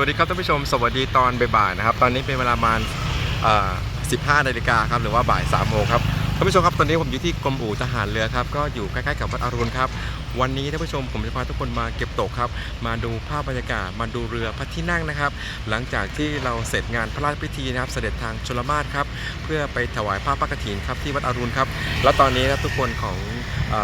วัสดีครับท่านผู้ชม สวัสดีตอนบ่ายๆนะครับ ตอนนี้เป็นเวลาประมาณ15นาฬิกาครับหรือว่าบ่าย3โมงครับท่านผู้ชมครับตอนนี้ผมอยู่ที่กรมอู่ทหารเรือครับก็อยู่ใกล้ๆกับวัดอรุณครับวันนี้ท่านผู้ชมผมจะพาทุกคนมาเก็บตกครับ มาดูภาพบรรยากาศมาดูเรือพระที่นั่งนะครับ หลังจากที่เราเสร็จงานพระราชพิธีนะครับ เสด็จทางชลมาศครับเพื่อไปถวายผ้าพระกฐินครับที่วัดอรุณครับ แล้วตอนนี้นะทุกคนของอ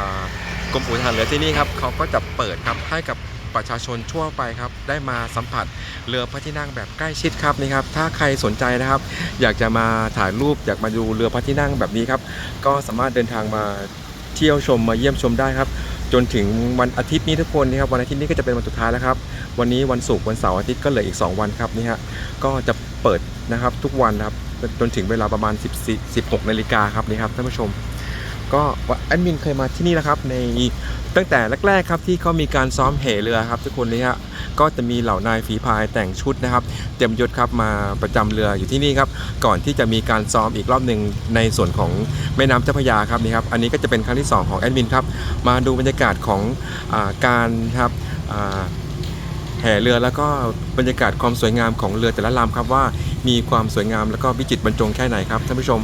กรมอู่ทหารเรือที่นี่ครับเขาก็จะเปิดครับให้กับ ประชาชนทั่วไปครับได้มาสัมผัสเรือพระที่นั่งแบบใกล้ชิดครับนี่ครับถ้าใครสนใจนะครับ อยากจะมาถ่ายรูปอยากมาดูเรือพระที่นั่งแบบนี้ครับก็สามารถเดินทางมาเที่ยวชมมาเยี่ยมชมได้ครับ จนถึงวันอาทิตย์นี้ทุกคนนี่ครับวันอาทิตย์นี้ก็จะเป็นวันสุดท้ายแล้วครับ วันนี้วันศุกร์วันเสาร์อาทิตย์ก็เหลืออีก 2 วันครับนี่ฮะก็จะเปิดนะครับทุกวันนะครับจนถึงเวลาประมาณ 14 16นาฬิกาครับนี่ครับท่านผู้ชม ก็แอดมินเคยมาที่นี่แล้วครับในตั้งแต่แรกๆครับที่เขามีการซ้อมเหเรือครับทุกคนนี่ฮะก็จะมีเหล่านายฝีพายแต่งชุดนะครับ เต็มยศครับมาประจำเรืออยู่ที่นี่ครับก่อนที่จะมีการซ้อมอีกรอบหนึ่งในส่วนของแม่น้ำเจ้าพระยาครับนี่ครับอันนี้ก็จะเป็นครั้งที่ 2 ของแอดมินครับมาดูบรรยากาศของอการครับแห่เรือแล้วก็บรรยากาศความสวยงามของเรือแต่ละลำครับว่ามีความสวยงามแล้วก็วิจิตรบรรจงแค่ไหนครับท่านผู้ชม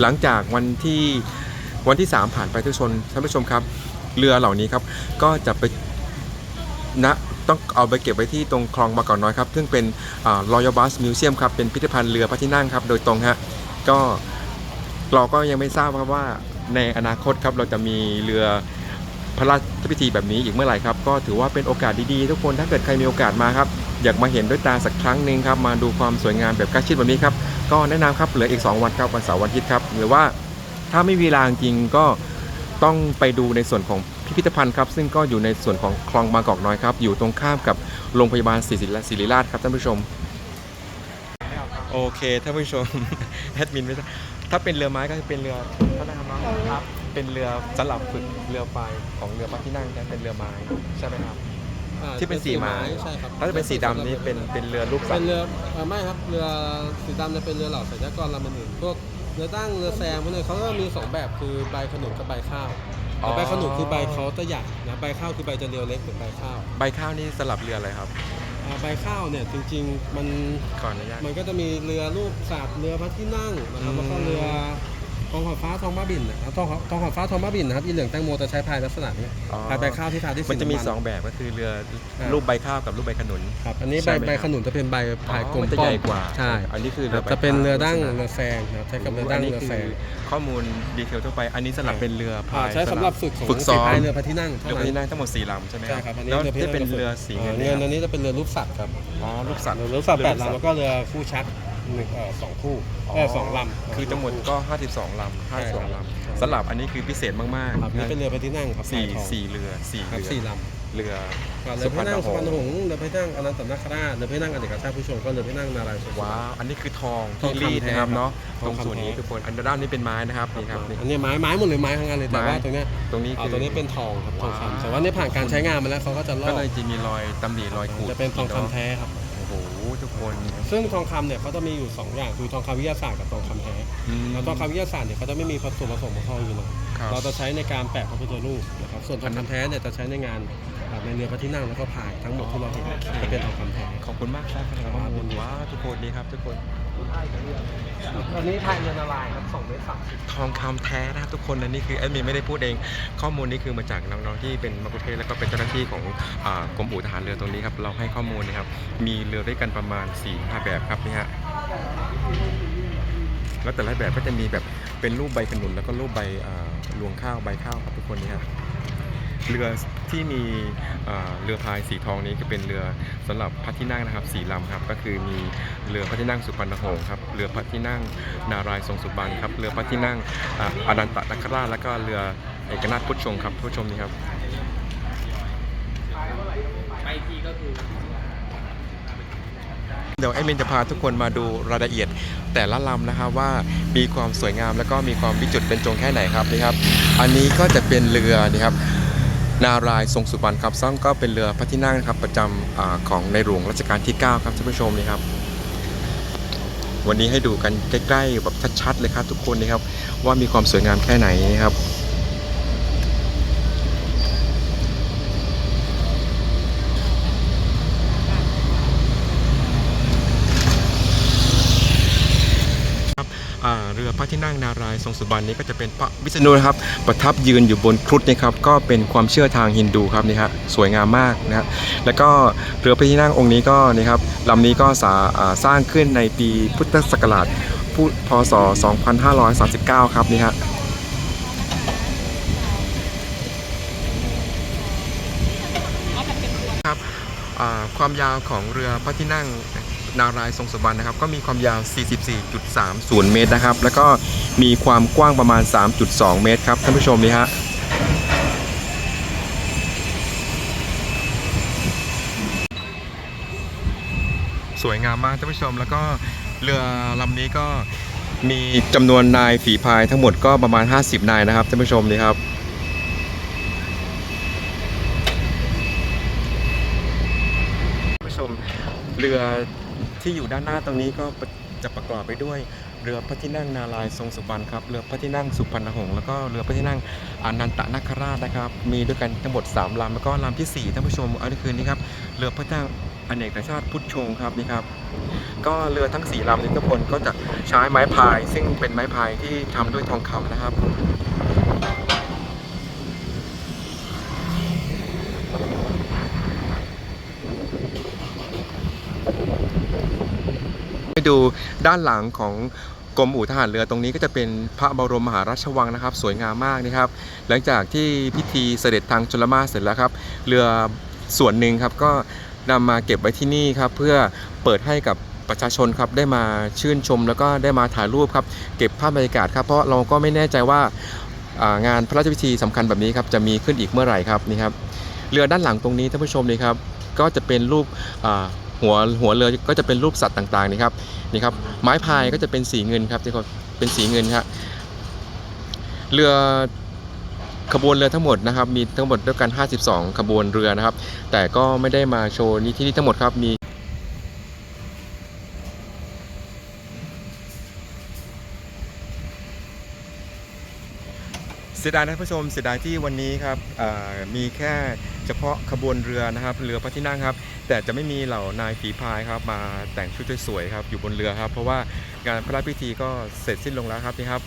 หลังจากวันที่วันที่ 3 ผ่านไปทุกชนท่านผู้ชมครับ เรือเหล่านี้ครับ ก็จะไปณต้องเอาไปเก็บไว้ที่ตรงคลองบางกอกน้อยครับ ซึ่งเป็นรอยัลบัสมิวเซียมครับ เป็นพิพิธภัณฑ์เรือพระที่นั่งครับ โดยตรงฮะ ก็เราก็ยังไม่ทราบครับว่าในอนาคตครับเราจะมีเรือพระราชพิธีแบบนี้อีกเมื่อไหร่ครับ ก็ถือว่าเป็นโอกาสดีๆ ทุกคนถ้าเกิดใครมีโอกาสมาครับ อยากมาเห็นด้วยตาสักครั้งหนึ่งครับ มาดูความสวยงามแบบใกล้ชิดแบบนี้ครับ ก็แนะนำครับเหลืออีก 2 วันครับวันเสาร์วันอาทิตย์ครับหรือว่าถ้าไม่มีเวลาจริงก็ต้องไปดูในส่วนของพิพิธภัณฑ์ครับซึ่งก็อยู่ในส่วนของคลองบางกอกน้อยครับอยู่ตรงข้ามกับโรงพยาบาลศิริราชครับท่านผู้ชมโอเคท่านผู้ชมแอดมินไม่ใช่ถ้าเป็นเรือไม้ก็จะเป็นเรือเท่านั้นครับน้องครับเป็นเรือสำหรับฝึกเรือไฟของเรือพระที่นั่งนะเป็นเรือไม้ใช่ไหมครับ อ่าที่เป็นสีไม้ใช่ครับถ้าจะเป็นสีดำนี่เป็นเป็นเรือลูกสัเป็ตนว์เรือเอ่อไม่ครับเรือสีดำจะเป็นเรือเหล่าสัญญากรลำอื่นพวกเรือตั้งเรือแซงพวกนี้เขาก็มีสองแบบคือใบขนุนกับใบข้าวแต่ใบขนุนคือใบเขาจะใหญ่นะใบข้าวคือใบจะเรียวเล็กเหมือนใบข้าวใบข้าวนี่สลับเรืออะไรครับ อ่าใบข้าวเนี่ยจริง ๆ มันก่อนอนุญาต มันก็จะมีเรือรูปสัตว์เรือพระที่นั่งนะครับอืมแล้วก็เรือ ทองขอบฟ้าทองบ้าบินนะครับทองขอบทองขอบฟ้าทองบ้าบินนะครับอีเหลืองแตงโมจะใช้พายลักษณะนี้อ๋อ พายใบข้าวที่ทาด้วยสีมันจะมีำสองแบบก็คือเรืออ่ารูปใบข้าวกับรูปใบขนุน ครับอันนี้ใช่ใบไหมใบครับขนุนจะเป็นใบพายกลมมันจะป้อใหญ่กว่าใช่อันนี้คือเรือใบจะเป็นเรือดั้งข้าว เรือแซงนะครับใช้กับเรือดั้งนนี้เรือคืแซง ข้อมูลดีเทลทั่วไป อันนี้สลับเป็นเรือพาอ่ายใช้สำหรับฝึกของฝึกซ้อมฝีพายเรือพระที่นั่งเรือเท่าพานั้ยนนั่งทั้งหมดสี่ลำใช่ไหมคใช่รับครับอันนี้แล้วเรือพที่ระเป็นที่งเรือสีเงินเงิเนี่ยนอันนี้จะเป็นเรือรูปสัตว์ครับอ๋อลูกสัตว์เรือรูปสัตว์แปดเรือลำแล้วก็เรือคู่ชัก หนึ่งเอ่อสองคู่เออสองลำคือทั้งหมดก็ 52 ลำใช่ครับ52 ลำสลับอันนี้คือพิเศษมากครับๆนี่เป็นเรือพระที่นั่งครับสี่พายทองสี่เรือสี่ครับเรือสี่ลเรือำเรือพระที่นั่งสุพรรณหงษ์เรือพระที่นั่งอนันตนาคราชเรือพระที่นั่งอเนกชาติผู้ชมก็เรือพระที่นั่งนารายณ์สุว้าวอันนี้คือทองทองที่คำรีดนะครับแท้เนาะทตอรงงคำส่วนนี้แท้ ทุกคนอันด้านนี้เป็นไม้นะครับนี่ครับนี่ อันนี้ไม้ไม้หมดเลยไม้ทั้งนั้นเลยแต่ไม้ ว่าตรงเนี้ยตรงนี้อ่าคือ ตัวนี้เป็นทองครับทองว้าว คำแต่ว่านี่ผ่านการใช้งานมาแล้วเขาก็จะลอก็กเลยจะมีรอยตำหนิรอยขูดจะเป็นทองคำแท้ครับโอ้โห ทุกคนซึ่งทองคำเนี่ยเขาจะมีอยู่ 2 อย่างคือทองคำวิทยาศาสตร์กับทองคำแท้อืมแล้วทองคำวิทยาศาสตร์เนี่ยเขาจะไม่มีผสมผสมของทองอยู่เลยครับ เราจะใช้ในการแปะพระพุทธรูปนะครับส่วนทองคำแท้เนี่ยจะใช้ในงานอ่าในเรือพระที่นั่งแล้วก็พายทั้งหมดที่เราเห็นจะเป็นทองคำแท้ ขอบคุณมากครับข้อมูลว้าวทุกคนนี่ครับทุกคน ตอนนี้พายเรือนาลายครับ2เมตรสามสิบทองคำแท้นะครับทุกคนอันนี้คือแอดมินไม่ได้พูดเอง ข้อมูลนี้คือมาจากน้องๆที่เป็นมักุเทศแล้วก็เป็นเจ้าหน้าที่ของอากรมอู่ทหารเรือตรงนี้ครับเราให้ข้อมูลนะครับ มีเรือด้วยกันประมาณ4ี่ห้าแบบครับนี่ฮะแล้วแต่ละแบบก็จะมีแบบเป็นรูปใบขนุนแล้วก็รูปใบอ่ารวงข้าวใบข้าวครับทุกคนนี่ครับ เรือที่มีเรือพายสีทองนี้ก็เป็นเรือสำหรับพระที่นั่งนะครับสีลำครับก็คือมีเรือพระที่นั่งสุพรรณหงษ์ครับเรือพระที่นั่งนารายทรงสุบรรณครับเรือพระที่นั่งอานันตนาคราชแล้วก็เรือเอกนาถพุทธชงครับผู้ชมนี่ครับเดี๋ยวแอดมินจะพาทุกคนมาดูรายละเอียดแต่ละลำนะครับว่ามีความสวยงามแล้วก็มีความวิจิตรเป็นจงแค่ไหนครับนี่ครับ อันนี้ก็จะเป็นเรือนี่ครับ นารายทรงสุบรรณครับซึ่งก็เป็นเรือพระที่นั่งนะครับประจำอาของในหลวงรัชกาลที่ 9 ครับท่านผู้ชมนี่ครับ วันนี้ให้ดูกันใกล้ๆแบบชัดๆเลยครับทุกคนนี่ครับ ว่ามีความสวยงามแค่ไหนนะครับ พระที่นั่งนารายทรงสุบรรณนี้ก็จะเป็นพระวิษณุนะครับ ประทับยืนอยู่บนครุฑนะครับ ก็เป็นความเชื่อทางฮินดูครับนี่ฮะสวยงามมากนะฮะแล้วก็เรือพระที่นั่งองค์นี้ก็นี่ครับลำนี้ก็สาาสร้างขึ้นในปีพุทธศักราชพุพศ 2539 ครับนี่ฮะครับความยาวของเรือพระที่นั่ง นารายทรงสุบรรณนะครับ ก็มีความยาว 44.30 เมตรนะครับ แล้วก็มีความกว้างประมาณ 3.2 เมตรครับท่านผู้ชมนี่ฮะสวยงามมากท่านผู้ชม แล้วก็เรือลำนี้ก็มีจำนวนนายฝีพายทั้งหมดก็ประมาณ 50 นายนะครับท่านผู้ชมนี่ครับผู้ชมเรือ ที่อยู่ด้านหน้าตรงนี้ก็จะประกอบไปด้วยเรือพระที่นั่งนารายทรงสุบรรณครับ เรือพระที่นั่งสุพรรณหงษ์แล้วก็เรือพระที่นั่งอนันตนาคราชนะครับ มีด้วยกันทั้งหมด 3ลำแล้วก็ลำที่ 4 ท่านผู้ชมอันนี้คือนี่ครับ เรือพระที่นั่งอเนกชาติพุทธชงครับนี่ครับ ก็เรือทั้ง 4ลำนี้ทุกคนก็จะใช้ไม้พาย ซึ่งเป็นไม้พายที่ทำด้วยทองคำนะครับ ดูด้านหลังของกรมอู่ทหารเรือตรงนี้ก็จะเป็นพระบรมมหาราชวังนะครับ สวยงามมากนะครับ หลังจากที่พิธีเสด็จทางชลมาเสร็จแล้วครับ เรือส่วนหนึ่งครับก็นำมาเก็บไว้ที่นี่ครับ เพื่อเปิดให้กับประชาชนครับได้มาชื่นชม แล้วก็ได้มาถ่ายรูปครับ เก็บภาพบรรยากาศครับเพราะเราก็ไม่แน่ใจว่างานพระราชพิธีสำคัญแบบนี้ครับจะมีขึ้นอีกเมื่อไหร่ครับนี่ครับเรือด้านหลังตรงนี้ท่านผู้ชมนี่ครับก็จะเป็นรูป หัวหัวเรือก็จะเป็นรูปสัตว์ต่างๆนี่ครับนี่ครับไม้พายก็จะเป็นสีเงินครับที่เขาเป็นสีเงินครับเรือขบวนเรือทั้งหมดนะครับมีทั้งหมดด้วยกัน 52 ขบวนเรือนะครับ แต่ก็ไม่ได้มาโชว์นี้ที่นี่ทั้งหมดครับมี สียดายนะท่านผู้ชมเสียดายที่วันนี้ครับมีแค่เฉพาะขบวนเรือนะครับเรือพระที่นั่งครับ แต่จะไม่มีเหล่านายฝีพายครับมาแต่งชุดสวยๆครับอยู่บนเรือครับ เพราะว่างานพระราชพิธีก็เสร็จสิ้นลงแล้วครับนี่ครับ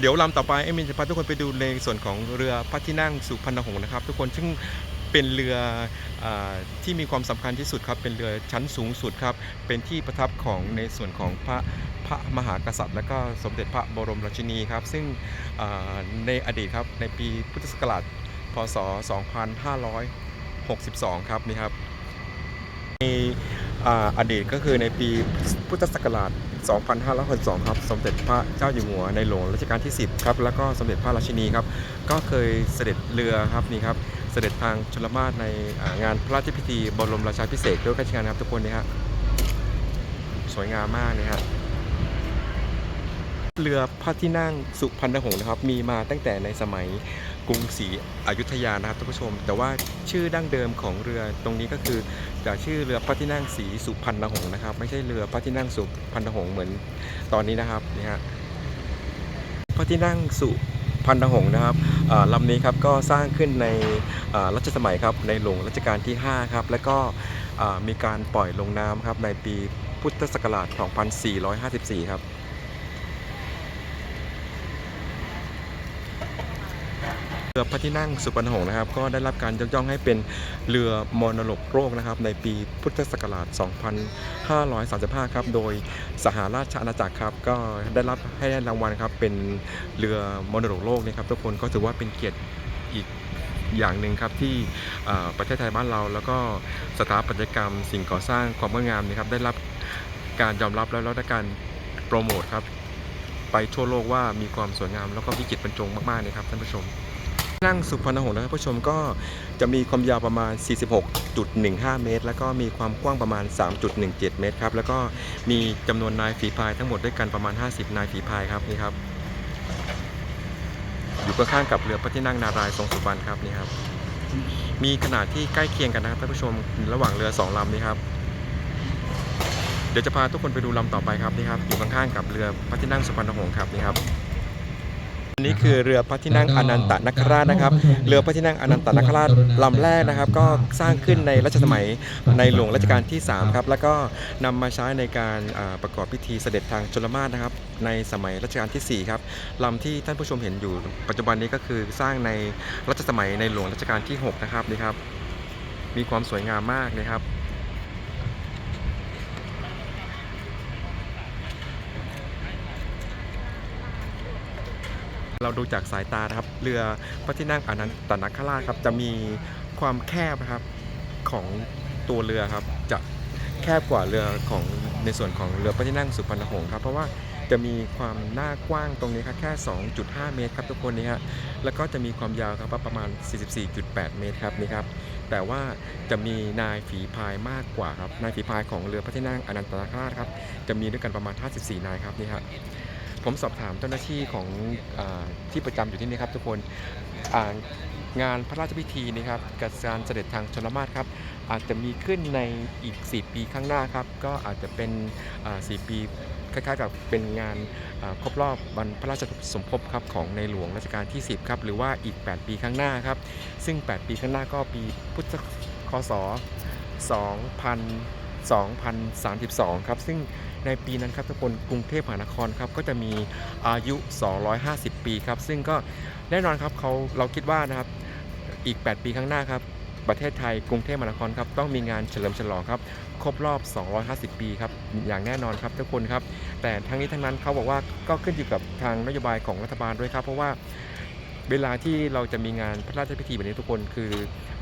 เดี๋ยวลำต่อไปเอมินจะพาทุกคนไปดูในส่วนของเรือพระที่นั่งสุพรรณหงษ์นะครับ ทุกคนซึ่ง เป็นเรืออที่มีความสำคัญที่สุดครับเป็นเรือชั้นสูงสุดครับเป็นที่ประทับของในส่วนของพระพระมหากษัตริย์ และก็สมเด็จพระบรมราชินีครับ ซึ่งในอดีตครับในปีพุทธศักราชพศ 2562 ครับนี่ครับในออดีตก็คือในปีพุทธศักราช 2562 ครับ สมเด็จพระเจ้าอยู่หัวในหลวงรัชกาลที่ 10 ครับ แล้วก็สมเด็จพระราชินีครับ ก็เคยเสด็จเรือครับนี่ครับ สด็จทางชลมาศในงานพระราชพิธีบรมราชาภิเศษด้วยราชการครับทุกคนนี่ฮะสวยงามมากนี่ฮะเรือพระที่นั่งสุพรรณหงษ์นะครับ มีมาตั้งแต่ในสมัยกรุงศรีอยุธยานะครับท่านผู้ชม แต่ว่าชื่อดั้งเดิมของเรือตรงนี้ก็คือจะชื่อเรือพระที่นั่งศรีสุพรรณหงษ์นะครับ ไม่ใช่เรือพระที่นั่งสุพรรณหงษ์เหมือนตอนนี้นะครับนี่ฮะพระที่นั่งสุ พันธหงนะครับลำนี้ครับก็สร้างขึ้นในรัชสมัยครับในหลวงรัชกาลที่ 5 ครับ แล้วก็มีการปล่อยลงน้ำครับในปีพุทธศักราช 2454 ครับ เรือพระที่นั่งสุพรรณหงษ์นะครับก็ได้รับการยกย่องให้เป็นเรือมรดกโลกนะครับในปีพุทธศักราช 2535 ครับโดยสหราชอาณาจักรครับก็ได้รับให้ได้รางวัลครับเป็นเรือมรดกโลกนะครับทุกคนก็ถือว่าเป็นเกียรติอีกอย่างหนึ่งครับที่ประเทศไทยบ้านเรา แล้วก็สถาปัตยกรรม สิ่งก่อสร้างความงดงามนะครับได้รับการยอมรับแล้วแล้วได้การโปรโมทครับไปทั่วโลกว่ามีความสวยงามแล้วก็วิจิตรบรรจงมากๆนะครับท่านผู้ชม นั่งสุพรรณหงษ์นะครับผู้ชมก็จะมีความยาวประมาณ 46.15 เมตร แล้วก็มีความกว้างประมาณ 3.17 เมตรครับแล้วก็มีจำนวนนายฝีพายทั้งหมดด้วยกันประมาณ 50 นายฝีพายครับนี่ครับ อยู่ข้างๆกับเรือพระที่นั่งนารายทรงสุบรรณครับนี่ครับ มีขนาดที่ใกล้เคียงกันนะครับท่านผู้ชมระหว่างเรือสองลำนี้ครับเดี๋ยวจะพาทุกคนไปดูลำต่อไปครับนี่ครับอยู่ข้างๆกับเรือพระที่นั่งสุพรรณหงษ์ครับนี่ครับ นนี้คือเรือพระที่นั่งอนันตนคราชนะครับ เรือพระที่นั่งอนันตนคราชลำแรกนะครับ ก็สร้างขึ้นในรัชสมัยในหลวงรัชกาลที่ 3 ครับ แล้วก็นำมาใช้ในการอ่าประกอบพิธีเสด็จทางชลมาศนะครับ ในสมัยรัชกาลที่ 4 ครับลำที่ท่านผู้ชมเห็นอยู่ ปัจจุบันนี้ก็คือสร้างในรัชสมัยในหลวงรัชกาลที่ 6 นะครับนี่ครับ มีความสวยงามมากนะครับ เราดูจากสายตานะครับ เรือพระที่นั่งอนันตนาคราชครับ จะมีความแคบนะครับของตัวเรือครับ จะแคบกว่าเรือของในส่วนของเรือพระที่นั่งสุพรรณหงส์ครับ เพราะว่าจะมีความหน้ากว้างตรงนี้ครับแค่ 2.5 เมตรครับทุกคนนี่ฮะแล้วก็จะมีความยาวครับประมาณ 44.8 เมตรครับนี่ครับ แต่ว่าจะมีนายฝีพายมากกว่าครับ นายฝีพายของเรือพระที่นั่งอนันตนาคราชครับ จะมีด้วยกันประมาณ 54 นายครับนี่ครับ ผมสอบถามเจ้าหน้าที่ของอที่ประจำอยู่ที่นี่ครับทุกคนงานพระราชพิธีนี้ครับกับการเสด็จทางชนมาศครับอาจจะมีขึ้นในอีก 4 ปีข้างหน้าครับก็อาจจะเป็นอ่า4ปีคล้ายๆกับเป็นงานครบรอบวันพระราชสมภพครับของในหลวงรัชกาลที่ 10 ครับ หรือว่าอีก 8 ปีข้างหน้าครับ ซึ่ง 8 ปีข้างหน้าก็ปีพุทธคศ2000 2032 ครับ ซึ่งในปีนั้นครับทุกคนกรุงเทพมหานครครับก็จะมีอายุ 250 ปีครับ ซึ่งก็แน่นอนครับเขาเราคิดว่านะครับอีก 8 ปีข้างหน้าครับประเทศไทยกรุงเทพมหานครครับต้องมีงานเฉลิมฉลองครับครบรอบ 250 ปีครับอย่างแน่นอนครับทุกคนครับ แต่ทั้งนี้ทั้งนั้นเขาบอกว่าก็ขึ้นอยู่กับทางนโยบายของรัฐบาลด้วยครับ เพราะว่า เวลาที่เราจะมีงานพระราชพิธีแบบนี้ทุกคนคือ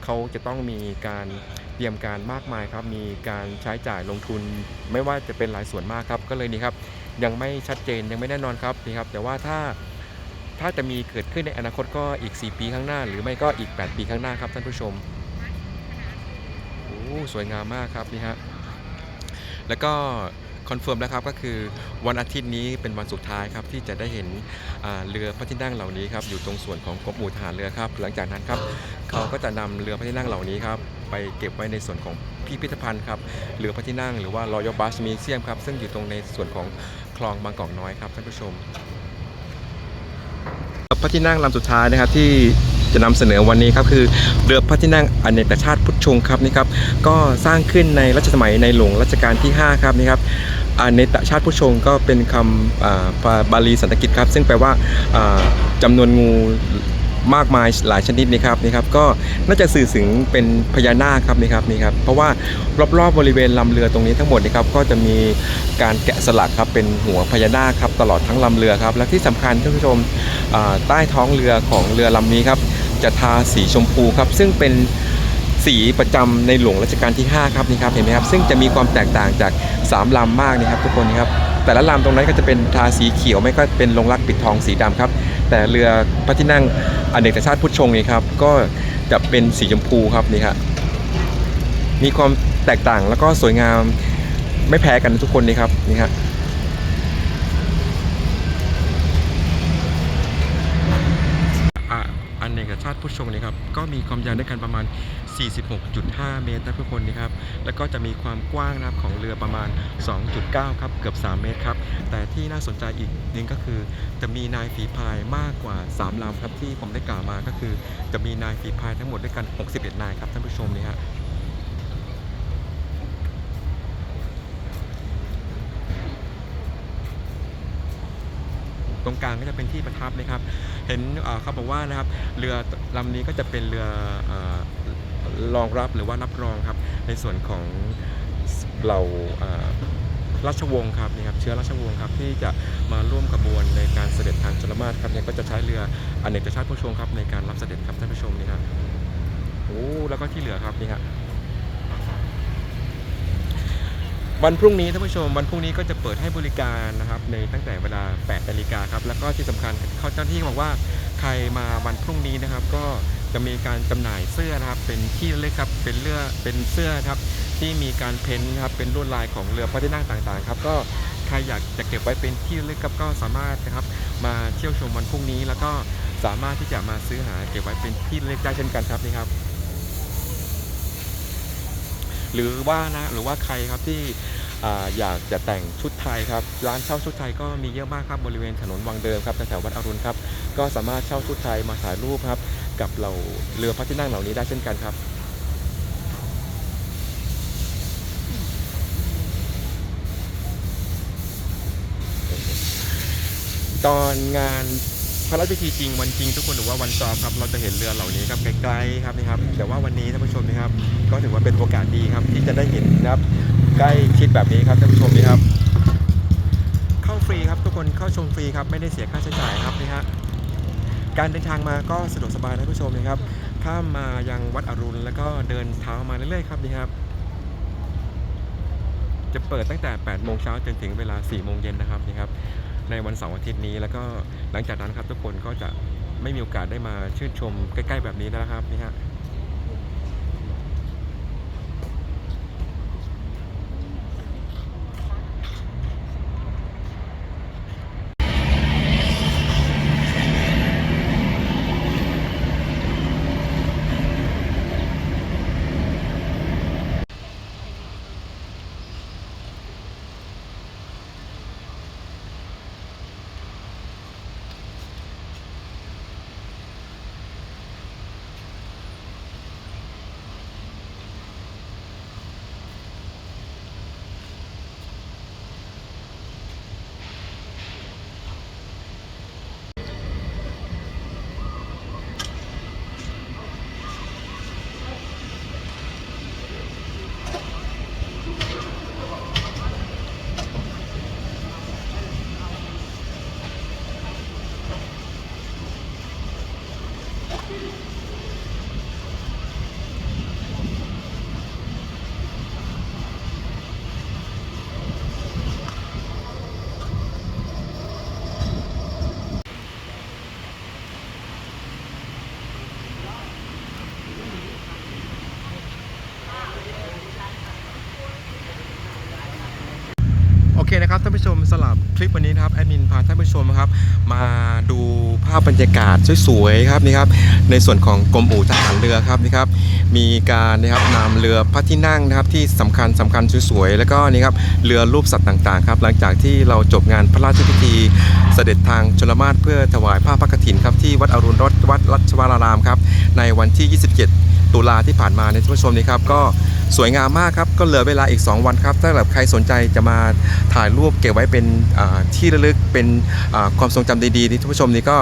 เขาจะต้องมีการเตรียมการมากมายครับ มีการใช้จ่ายลงทุน ไม่ว่าจะเป็นหลายส่วนมากครับ ก็เลยนี่ครับ ยังไม่ชัดเจนยังไม่แน่นอนครับนี่ครับ แต่ว่าถ้าถ้าจะมีเกิดขึ้นในอนาคตก็อีก 4 ปีข้างหน้า หรือไม่ก็อีก 8 ปีข้างหน้าครับท่านผู้ชมโอ้สวยงามมากครับนี่ฮะแล้วก็ คอนเฟิร์มแล้วครับก็คือวันอาทิตย์นี้เป็นวันสุดท้ายครับที่จะได้เห็นเรือพระที่นั่งเหล่านี้ครับอยู่ตรงส่วนของกรมอู่ทหารเรือครับ หลังจากนั้นครับเขาก็จะนำเรือพระที่นั่งเหล่านี้ครับไปเก็บไว้ในส่วนของพิพิธภัณฑ์ครับเรือพระที่นั่งหรือว่า Royal Bus Museum ครับซึ่งอยู่ตรงในส่วนของคลองบางกอกน้อยครับท่านผู้ชมพระที่นั่งลำสุดท้ายนะครับที่ จะนำเสนอวันนี้ครับคือเรือพระที่นั่งอเนกชาติพุทธชงครับนี่ครับก็สร้างขึ้นในรัชสมัยในหลวงรัชกาลที่ 5 ครับนี่ครับอเนกชาติพุทธชงก็เป็นคำอ่าบาลีสันสกฤตครับ ซึ่งแปลว่าอ่าจำนวนงูมากมายหลายชนิดนี่ครับนี่ครับก็น่าจะสื่อถึงเป็นพญานาคครับนี่ครับนี่ครับเพราะว่ารอบๆบริเวณลำเรือตรงนี้ทั้งหมดนี่ครับก็จะมีการแกะสลักครับเป็นหัวพญานาคครับตลอดทั้งลำเรือครับและที่สำคัญท่านผู้ชมใต้ท้องเรือของเรือลำนี้ครับ จะทาสีชมพูครับ ซึ่งเป็นสีประจำในหลวงรัชกาลที่ 5 ครับนี่ครับเห็นไหมครับซึ่งจะมีความแตกต่างจาก 3ลำมากนี่ครับทุกคนครับแต่ละลำตรงนั้นก็จะเป็นทาสีเขียวไม่ก็เป็นลงรักปิดทองสีดำครับ แต่เรือพระที่นั่งอเนกชาติพุทธชงนี่ครับก็จะเป็นสีชมพูครับนี่ครับมีความแตกต่างแล้วก็สวยงามไม่แพ้กันทุกคนนี่ครับนี่ครับ อะอันเนกชาติ ผู้ชมนี่ครับก็มีความยาวด้วยกันประมาณ 46.5 เมตรนะทุกคนนี่ครับแล้วก็จะมีความกว้างนะครับของเรือประมาณ 2.9 ครับเกือบ 3 เมตรครับแต่ที่น่าสนใจอีกหนึงก็คือ จะมีนายฝีพายมากกว่า 3ลำครับที่ผมได้กล่าวมาก็คือ จะมีนายฝีพายทั้งหมดด้วยกัน 61 นายครับท่านผู้ชมนี่ฮะ ตรงกลางก็จะเป็นที่ประทับนะครับ เห็นเขาบอกว่านะครับเรือลำนี้ก็จะเป็นเรืออรองรับหรือว่ารับรองครับ ในส่วนของเหล่าราชวงศ์ครับนี่ครับเชื้อราชวงศ์ครับที่จะมาร่วมขบวนในการเสด็จทางชลมาศครับเนี่ยก็จะใช้เรืออเนกชาติผู้ชงครับในการรับเสด็จครับท่านผู้ชมนี่ครับโอ้แล้วก็ที่เหลือครับนี่ครับ วันพรุ่งนี้ท่านผู้ชมวันพรุ่งนี้ก็จะเปิดให้บริการนะครับในตั้งแต่เวลา 8 นาฬิกาครับแล้วก็ที่สำคัญเขาเจ้าหน้าที่บอกว่าใครมาวันพรุ่งนี้นะครับ ก็จะมีการจำหน่ายเสื้อนะครับ เป็นที่ระลึกครับเป็นเลือเป็นเสื้อครับที่มีการเพ้นท์นะครับเป็นลวดลายของเรือพระที่นั่งต่างๆครับก็ใครอยากจะเก็บไว้เป็นที่ระลึกครับก็สามารถนะครับมาเที่ยวชมวันพรุ่งนี้ แล้วก็สามารถที่จะมาซื้อหาเก็บไว้เป็นที่ระลึกได้เช่นกันครับนี่ครับ หรือว่านะหรือว่าใครครับที่ออยากจะแต่งชุดไทยครับร้านเช่าชุดไทยก็มีเยอะมากครับบริเวณถนนวังเดิมครับแถววัดอรุณครับก็สามารถเช่าชุดไทยมาถ่ายรูปครับกับเหล่าเรือพระที่นั่งเหล่านี้ได้เช่นกันครับตอนงานพระราชพิธีจริงวันจริงทุกคนหรือว่าวันซ้อมครับเราจะเห็นเรือเหล่านี้ครับไกลๆครับนี่ครับแต่ว่าวันนี้ท่านผู้ชมนะครับ ก็ถือว่าเป็นโอกาสดีครับ ที่จะได้เห็นนะครับ ใกล้ชิดแบบนี้ครับท่านผู้ชมนี่ครับ เข้าฟรีครับทุกคนเข้าชมฟรีครับไม่ได้เสียค่าใช้จ่ายครับนี่ฮะการเดินทางมาก็สะดวกสบายนะท่านผู้ชมนะครับข้ามมายังวัดอรุณ แล้วก็เดินเท้ามาเรื่อยๆครับนี่ครับ จะเปิดตั้งแต่ 8 โมงเช้าจนถึงเวลา 4 โมงเย็นนะครับนี่ครับ ในวันเสาร์อาทิตย์นี้แล้วก็หลังจากนั้นครับทุกคนก็จะไม่มีโอกาสได้มาชื่นชมใกล้ ๆ แบบนี้แล้วนะครับนี่ฮะานผู้ชมสลับคลิปวันนี้นะครับแอดมินพาท่านผู้ชมนะครับ มาดูภาพบรรยากาศสวยๆครับนี่ครับ ในส่วนของกรมอู่ทหารเรือครับนี่ครับ มีการนะครับนำเรือพระที่นั่งนะครับที่สำคัญสำคัญสวยๆแล้วก็นี่ครับเรือรูปสัตว์ต่างๆครับหลังจากที่เราจบงานพระราชพิธี เสด็จทางชลมาศเพื่อถวายผ้าพระกฐินครับที่วัดอรุณรถวัดรัชวรารามครับในวันที่ 27 ตุลาที่ผ่านมาในท่านผู้ชมนี่ครับก็สวยงามมากครับ ก็เหลือเวลาอีก 2 วันครับถ้าแบบใครสนใจจะมาถ่ายรูปเก็บไว้เป็นที่ระลึกเป็นความทรงจำดีๆที่ท่านผู้ชมนี่ก็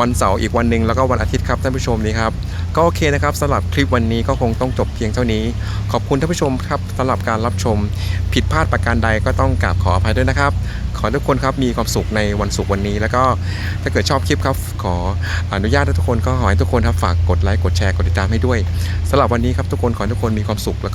วันเสาร์อีกวันหนึ่งแล้วก็วันอาทิตย์ครับท่านผู้ชมนี่ครับก็โอเคนะครับสำหรับคลิปวันนี้ก็คงต้องจบเพียงเท่านี้ ขอบคุณท่านผู้ชมครับสำหรับการรับชม ผิดพลาดประการใดก็ต้องกราบขออภัยด้วยนะครับ ขอทุกคนครับมีความสุขในวันศุกร์วันนี้ แล้วก็ถ้าเกิดชอบคลิปครับขออนุญาตให้ทุกคนก็ขอให้ทุกคนครับฝากกดไลค์กดแชร์กดติดตามให้ด้วยสำหรับวันนี้ครับทุกคนขอให้ทุกคนมีความสุขแล้ว